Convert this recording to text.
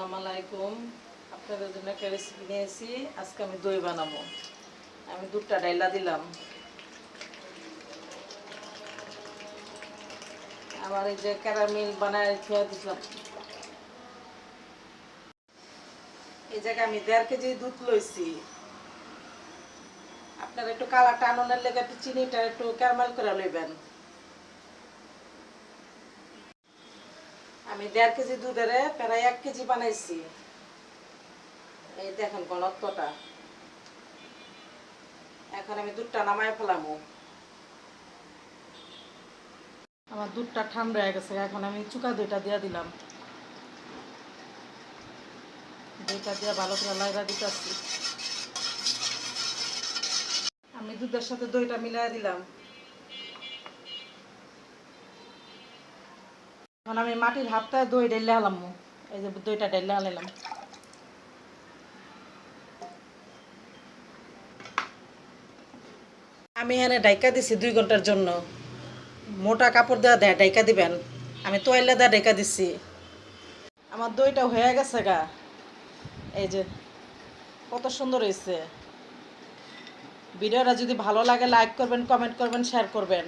আসসালামু আলাইকুম। আপনাদের জন্য একটা রেসিপি নিয়েছি। আজকে আমি দই বানাবো। আমি দুধটা ডাইলা দিলাম। আবার এই যে ক্যারামিল বানায় খেয়ে দিলাম। এই জায়গায় আমি দেড় কেজি দুধ লইছি। আপনারা একটু কালার টানোনের লেগে একটু চিনিটা একটু ক্যারামেল করে লইবেন। আমি দেড় কেজি দুধের প্রায় এক কেজি বানাইছি। এই দেখেন ঘনত্বটা। এখন আমি দুধটা নামায় ফেলামো। আমার দুধটা ঠান্ডা হয়ে গেছে, এখন আমি চুকা দইটা দিয়ে দিলাম। দইটা দিয়ে ভালো করে লাগা দিতেছি। আমি দুধের সাথে দইটা মিলাই দিলাম। এখন আমি মাটির হাতটা দই ডেলে হলাম এই যে দইটা ডেলে হালাইলাম আমি এখানে ডাইকা দিছি দুই ঘণ্টার জন্য। মোটা কাপড় দেওয়া দেয় ডাইকা দিবেন। আমি তোয়াইলা দেওয়া ডাইকা দিছি। আমার দইটা হয়ে গেছে গা। এই যে, কত সুন্দর হয়েছে ভিডিওটা যদি ভালো লাগে লাইক করবেন কমেন্ট করবেন শেয়ার করবেন।